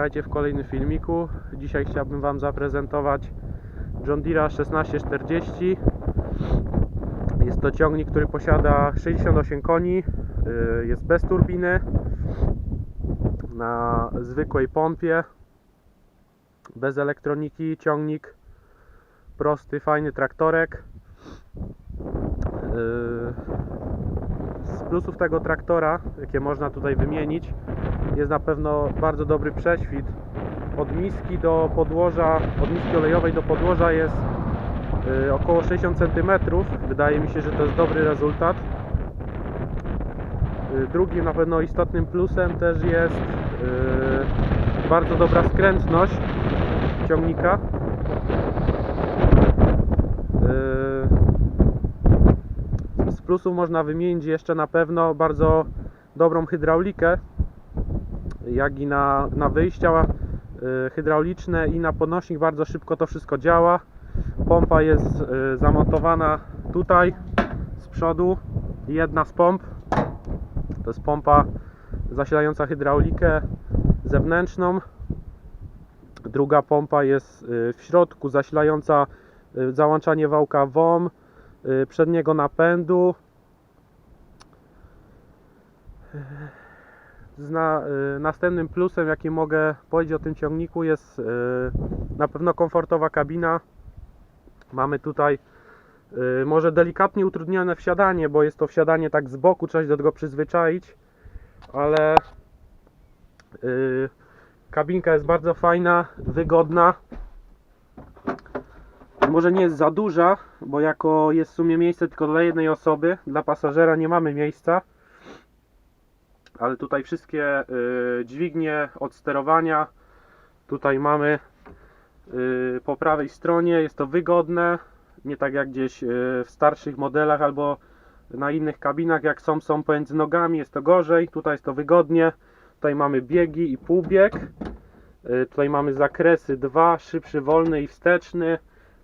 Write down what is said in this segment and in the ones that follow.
Witajcie w kolejnym filmiku. Dzisiaj chciałbym Wam zaprezentować John Deere 1640. Jest to ciągnik, który posiada 68 koni, yy, jest bez turbiny, na zwykłej pompie, bez elektroniki, ciągnik prosty, fajny traktorek. Yy, Z plusów tego traktora, jakie można tutaj wymienić, jest na pewno bardzo dobry prześwit. Od miski do podłoża, od miski olejowej do podłoża jest y, około 60 cm. Wydaje mi się, że to jest dobry rezultat. Y, Drugim na pewno istotnym plusem też jest y, bardzo dobra skrętność ciągnika. Z plusów można wymienić jeszcze na pewno bardzo dobrą hydraulikę, jak i na, na wyjścia y, hydrauliczne i na podnośnik bardzo szybko to wszystko działa. Pompa jest y, zamontowana tutaj z przodu. Jedna z pomp to jest pompa zasilająca hydraulikę zewnętrzną. Druga pompa jest y, w środku zasilająca załączanie wałka WOM, przedniego napędu. Y, następnym plusem, jaki mogę powiedzieć o tym ciągniku, jest y, na pewno komfortowa kabina. Mamy tutaj y, może delikatnie utrudnione wsiadanie, bo jest to wsiadanie tak z boku, trzeba się do tego przyzwyczaić, ale kabinka jest bardzo fajna, wygodna. Może nie jest za duża, bo jako jest w sumie miejsce tylko dla jednej osoby, dla pasażera nie mamy miejsca ale tutaj wszystkie y, dźwignie od sterowania. Tutaj mamy y, po prawej stronie. Jest to wygodne. Nie tak jak gdzieś y, w starszych modelach albo na innych kabinach. Jak są są pomiędzy nogami. Jest to gorzej. Tutaj jest to wygodnie. Tutaj mamy biegi i półbieg. Tutaj mamy zakresy dwa. Szybszy wolny i wsteczny.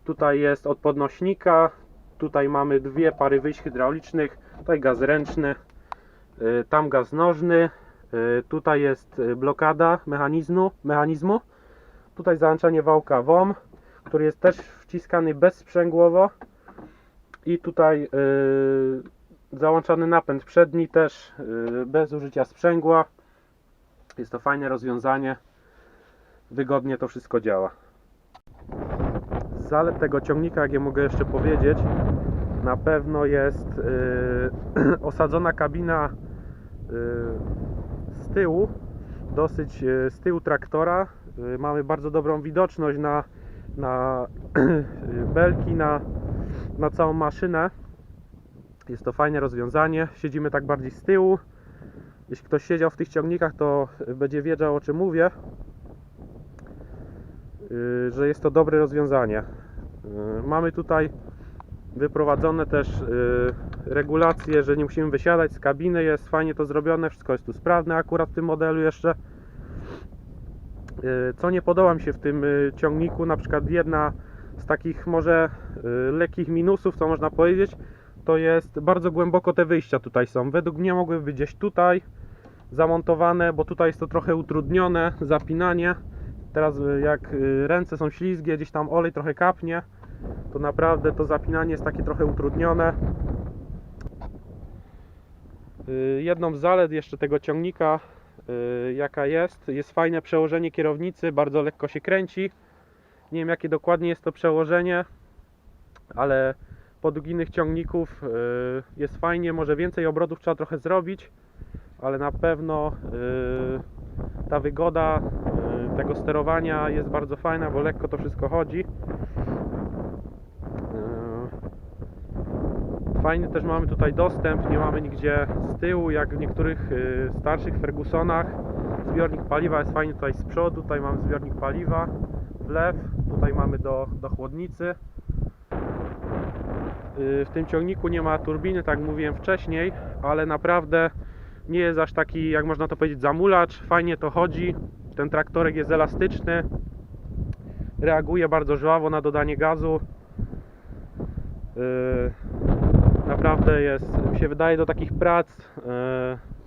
Tutaj jest od podnośnika. Tutaj mamy dwie pary wyjść hydraulicznych. Tutaj gaz ręczny tam gaz nożny, y, tutaj jest y, blokada mechanizmu, mechanizmu. tutaj załączanie wałka WOM, który jest też wciskany bezsprzęgłowo. I tutaj załączany napęd przedni też bez użycia sprzęgła. Jest to fajne rozwiązanie. Wygodnie to wszystko działa. Zalet tego ciągnika, jak je mogę jeszcze powiedzieć, na pewno jest osadzona kabina z tyłu, dosyć yy, z tyłu traktora. Yy, mamy bardzo dobrą widoczność na, na belki, na, na całą maszynę. Jest to fajne rozwiązanie. Siedzimy tak bardziej z tyłu. Jeśli ktoś siedział w tych ciągnikach, to będzie wiedział o czym mówię. Że jest to dobre rozwiązanie. Mamy tutaj wyprowadzone też y, regulacje, że nie musimy wysiadać z kabiny, jest fajnie to zrobione, wszystko jest tu sprawne akurat w tym modelu jeszcze. Y, co nie podoba mi się w tym y, ciągniku, na przykład jedna z takich może y, lekkich minusów, co można powiedzieć, to jest bardzo głęboko te wyjścia tutaj są. Według mnie mogłyby być gdzieś tutaj zamontowane, bo tutaj jest to trochę utrudnione, zapinanie. Teraz jak ręce są ślizgie, gdzieś tam olej trochę kapnie, to naprawdę to zapinanie jest takie trochę utrudnione. Y, Jedną z zalet jeszcze tego ciągnika, y, jaka jest, jest fajne przełożenie kierownicy, bardzo lekko się kręci. Nie wiem jakie dokładnie jest to przełożenie, ale podług innych ciągników y, jest fajnie, może więcej obrotów trzeba trochę zrobić, ale na pewno ta wygoda tego sterowania jest bardzo fajna, bo lekko to wszystko chodzi. Yy, Fajny też mamy tutaj dostęp, nie mamy nigdzie z tyłu, jak w niektórych yy, starszych Fergusonach. Zbiornik paliwa jest fajnie tutaj z przodu, tutaj mamy zbiornik paliwa, wlew, tutaj mamy do, do chłodnicy. Yy, W tym ciągniku nie ma turbiny, tak mówiłem wcześniej, ale naprawdę nie jest aż taki, jak można to powiedzieć, zamulacz. Fajnie to chodzi. Ten traktorek jest elastyczny, reaguje bardzo żwawo na dodanie gazu. Naprawdę jest, mi się wydaje, do takich prac yy,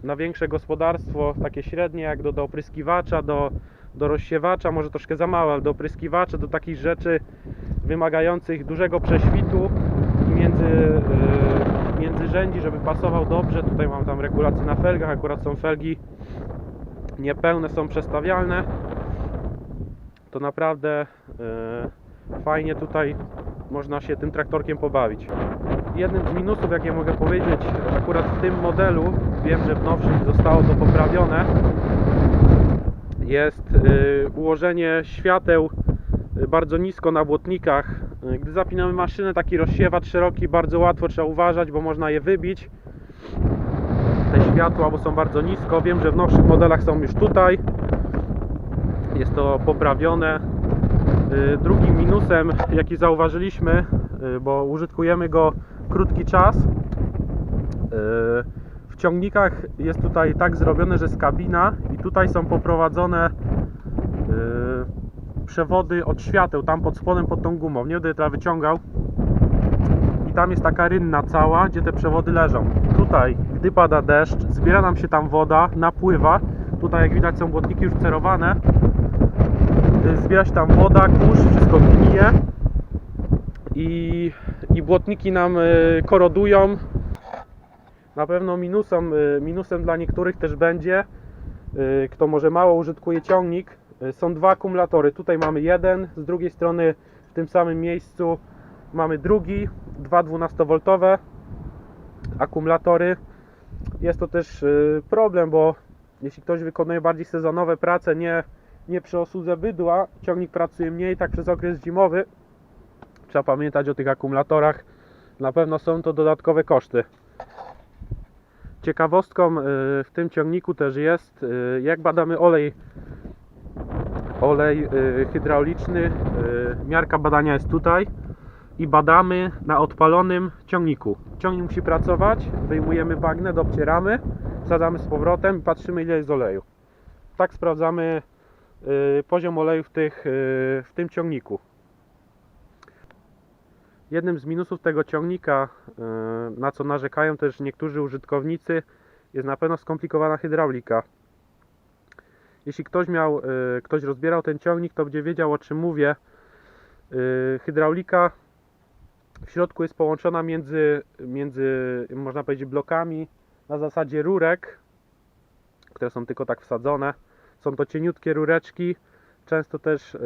na większe gospodarstwo, takie średnie, jak do, do opryskiwacza, do, do rozsiewacza, może troszkę za małe, ale do opryskiwacza, do takich rzeczy wymagających dużego prześwitu między, yy, między rzędzi, żeby pasował dobrze. Tutaj mam tam regulacje na felgach, akurat są felgi niepełne, są przestawialne. To naprawdę yy, fajnie tutaj można się tym traktorkiem pobawić. Jednym z minusów, jakie mogę powiedzieć, akurat w tym modelu, wiem, że w nowszym zostało to poprawione, jest y, ułożenie świateł y, bardzo nisko na błotnikach. Y, Gdy zapinamy maszynę, taki rozsiewacz szeroki, bardzo łatwo trzeba uważać, bo można je wybić. Te światła, bo są bardzo nisko. Wiem, że w nowszych modelach są już tutaj. Jest to poprawione. Drugim minusem, jaki zauważyliśmy, bo użytkujemy go krótki czas, y, w ciągnikach jest tutaj tak zrobione, że jest kabina i tutaj są poprowadzone y, przewody od świateł, tam pod spodem, pod tą gumą. Nie będę teraz wyciągał. I tam jest taka rynna cała, gdzie te przewody leżą. Tutaj, gdy pada deszcz, zbiera nam się tam woda, napływa. Tutaj, jak widać, są błotniki już cerowane. Y, Zbiera się tam woda, kurz, wszystko gnije. I, i błotniki nam y, korodują. Na pewno minusem, y, minusem dla niektórych też będzie, y, kto może mało użytkuje ciągnik, są dwa akumulatory. Tutaj mamy jeden, z drugiej strony w tym samym miejscu mamy drugi, dwa 12V akumulatory. Jest to też problem, bo jeśli ktoś wykonuje bardziej sezonowe prace, nie, nie przy osłudze bydła, ciągnik pracuje mniej, tak przez okres zimowy. Trzeba pamiętać o tych akumulatorach. Na pewno są to dodatkowe koszty. Ciekawostką y, w tym ciągniku też jest, y, jak badamy olej, olej y, hydrauliczny, miarka badania jest tutaj i badamy na odpalonym ciągniku. Ciągnik musi pracować, wyjmujemy bagnę, obcieramy, wsadzamy z powrotem i patrzymy ile jest oleju. Tak sprawdzamy poziom oleju w, tych, w tym ciągniku. Jednym z minusów tego ciągnika, y, na co narzekają też niektórzy użytkownicy, jest na pewno skomplikowana hydraulika. Jeśli ktoś miał, y, ktoś rozbierał ten ciągnik, to będzie wiedział o czym mówię. Y, Hydraulika w środku jest połączona między, między, można powiedzieć, blokami na zasadzie rurek, które są tylko tak wsadzone. Są to cieniutkie rureczki. Często też y,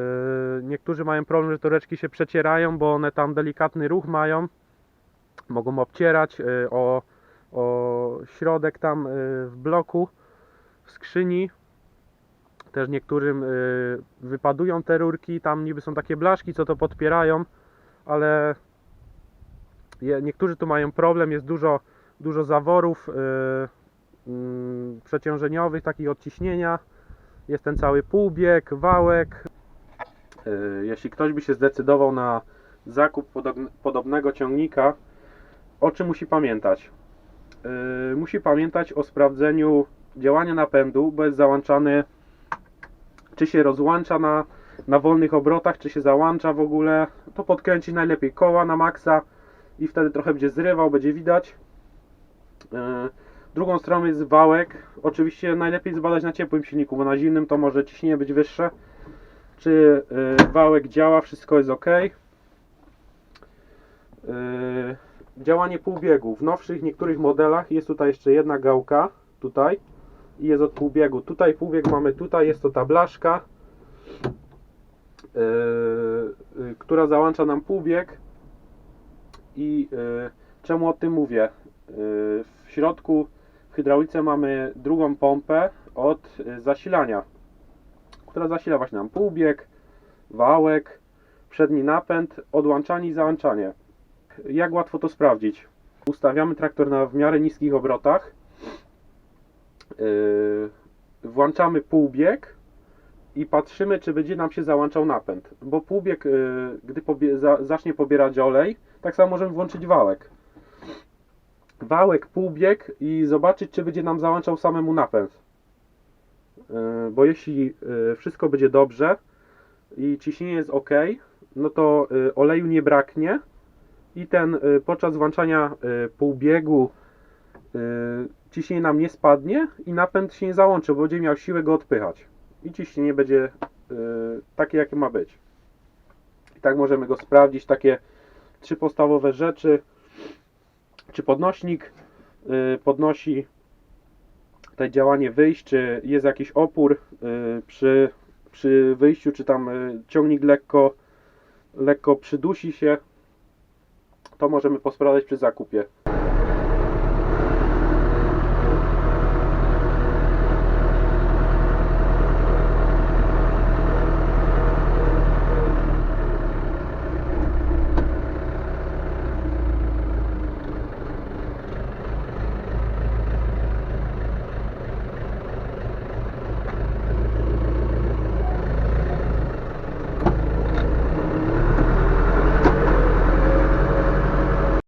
niektórzy mają problem, że te rureczki się przecierają, bo one tam delikatny ruch mają. Mogą obcierać y, o, o środek tam y, w bloku, w skrzyni. Też niektórym wypadują te rurki, tam niby są takie blaszki, co to podpierają, ale niektórzy tu mają problem, jest dużo, dużo zaworów mm, przeciążeniowych, takich odciśnienia. Jest ten cały półbieg, wałek. Y, Jeśli ktoś by się zdecydował na zakup podobn- podobnego ciągnika, o czym musi pamiętać? Y, Musi pamiętać o sprawdzeniu działania napędu, bo jest załączany, czy się rozłącza na, na wolnych obrotach, czy się załącza w ogóle. To podkręcić najlepiej koła na maksa i wtedy trochę będzie zrywał, będzie widać. Drugą stroną jest wałek. Oczywiście najlepiej zbadać na ciepłym silniku, bo na zimnym to może ciśnienie być wyższe. Czy e, wałek działa, wszystko jest ok. E, Działanie półbiegu. W nowszych niektórych modelach jest tutaj jeszcze jedna gałka, tutaj i jest od półbiegu. Tutaj półbieg mamy, tutaj jest to ta blaszka, e, która załącza nam półbieg i y, czemu o tym mówię? Y, w środku w hydraulice mamy drugą pompę od y, zasilania, która zasila właśnie nam półbieg, wałek, przedni napęd, odłączanie i załączanie. Jak łatwo to sprawdzić? Ustawiamy traktor na w miarę niskich obrotach, y, włączamy półbieg i patrzymy, czy będzie nam się załączał napęd. Bo półbieg, y, gdy pobie, za, zacznie pobierać olej, tak samo możemy włączyć wałek. Wałek, półbieg i zobaczyć, czy będzie nam załączał samemu napęd. Y, Bo jeśli y, wszystko będzie dobrze i ciśnienie jest ok, no to y, oleju nie braknie i ten podczas włączania półbiegu ciśnienie nam nie spadnie i napęd się nie załączy, bo będzie miał siłę go odpychać. i ciśnienie będzie takie, jakie ma być. I tak możemy go sprawdzić. Takie trzy podstawowe rzeczy. Czy podnośnik y, podnosi tutaj działanie wyjść, czy jest jakiś opór y, przy, przy wyjściu, czy tam y, ciągnik lekko, lekko przydusi się. To możemy posprawdzać przy zakupie.